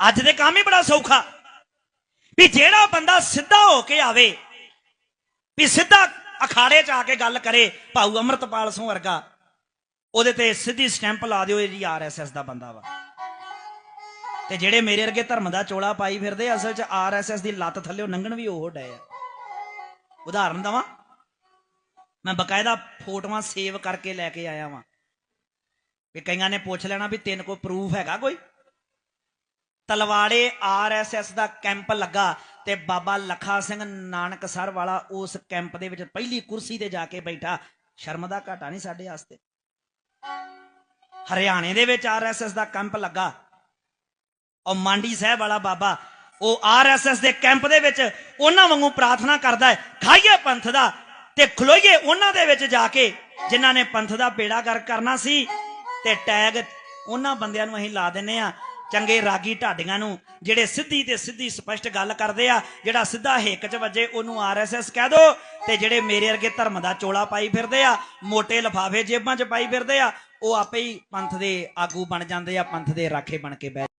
ਅੱਜ ਦੇ ਕੰਮ ਹੀ ਬੜਾ ਸੌਖਾ। ਵੀ ਜਿਹੜਾ ਬੰਦਾ ਸਿੱਧਾ ਹੋ ਕੇ ਆਵੇ, ਵੀ ਸਿੱਧਾ ਅਖਾੜੇ 'ਚ ਆ ਕੇ ਗੱਲ ਕਰੇ, ਭਾਊ ਅਮਰਤਪਾਲ ਸਿੰਘ ਵਰਗਾ, ਉਹਦੇ ਤੇ ਸਿੱਧੀ ਸਟੈਂਪ ਲਾ ਦਿਓ, ਇਹ ਜੀ ਆਰਐਸਐਸ ਦਾ ਬੰਦਾ ਵਾ। ਤੇ ਜਿਹੜੇ ਮੇਰੇ ਵਰਗੇ ਧਰਮ ਦਾ ਚੋਲਾ ਪਾਈ ਫਿਰਦੇ, ਅਸਲ 'ਚ ਆਰਐਸਐਸ ਦੀ ਲੱਤ ਥੱਲੇ ਲੰਘਣ ਵੀ ਉਹ ਡਏ ਆ। ਉਦਾਹਰਨ ਦਵਾਂ, ਮੈਂ ਬਕਾਇਦਾ ਫੋਟੋਆਂ ਸੇਵ ਕਰਕੇ ਲੈ ਕੇ ਆਇਆ ਵਾਂ। ਵੀ ਕਈਆਂ ਨੇ ਪੁੱਛ ਲੈਣਾ ਵੀ ਤੈਨੂੰ ਕੋਈ ਪ੍ਰੂਫ ਹੈਗਾ ਕੋਈ? ਤਲਵਾੜੇ ਆਰਐਸਐਸ ਦਾ ਕੈਂਪ ਲੱਗਾ ਤੇ ਬਾਬਾ ਲਖਾ ਸਿੰਘ ਨਾਨਕਸਰ ਵਾਲਾ ਉਸ ਕੈਂਪ ਦੇ ਵਿੱਚ ਪਹਿਲੀ ਕੁਰਸੀ ਤੇ ਜਾ ਕੇ ਬੈਠਾ। ਸ਼ਰਮ ਦਾ ਘਾਟਾ ਨਹੀਂ ਸਾਡੇ ਵਾਸਤੇ। ਹਰਿਆਣੇ ਦੇ ਵਿੱਚ ਆਰਐਸਐਸ ਦਾ ਕੈਂਪ ਲੱਗਾ। ਉਹ ਮਾਂਡੀ ਸਾਹਿਬ ਵਾਲਾ ਬਾਬਾ, ਉਹ ਆਰਐਸਐਸ ਦੇ ਕੈਂਪ ਦੇ ਵਿੱਚ ਉਹਨਾਂ ਵਾਂਗੂ ਪ੍ਰਾਰਥਨਾ ਕਰਦਾ ਹੈ, ਖਾਈਏ ਪੰਥ ਦਾ ਤੇ ਖਲੋਈਏ ਉਹਨਾਂ ਦੇ ਵਿੱਚ ਜਾ ਕੇ, ਜਿਨ੍ਹਾਂ ਨੇ ਪੰਥ ਦਾ ਬੇੜਾ ਕਰ ਕਰਨਾ ਸੀ ਤੇ ਟੈਗ ਉਹਨਾਂ ਬੰਦਿਆਂ ਨੂੰ ਅਸੀਂ ਲਾ ਦਿੰਨੇ ਆ ਚੰਗੇ ਰਾਗੀ ਢਾਡੀਆਂ ਨੂੰ, ਜਿਹੜੇ ਸਿੱਧੀ ਤੇ ਸਿੱਧੀ ਸਪਸ਼ਟ ਗੱਲ ਕਰਦੇ ਆ, ਜਿਹੜਾ ਸਿੱਧਾ ਹੇਕ 'ਚ ਵੱਜੇ, ਉਹਨੂੰ ਆਰਐਸਐਸ ਕਹਿ ਦੋ, ਤੇ ਜਿਹੜੇ ਮੇਰੇ ਵਰਗੇ ਧਰਮ ਦਾ ਚੋਲਾ ਪਾਈ ਫਿਰਦੇ ਆ ਮੋٹے ਲਫਾਫੇ ਜੇਬਾਂ 'ਚ ਪਾਈ ਫਿਰਦੇ ਆ, ਉਹ ਆਪੇ ਹੀ ਪੰਥ ਦੇ ਆਗੂ ਬਣ ਜਾਂਦੇ ਆ, ਪੰਥ ਦੇ ਰਾਖੇ ਬਣ ਕੇ ਬਹਿ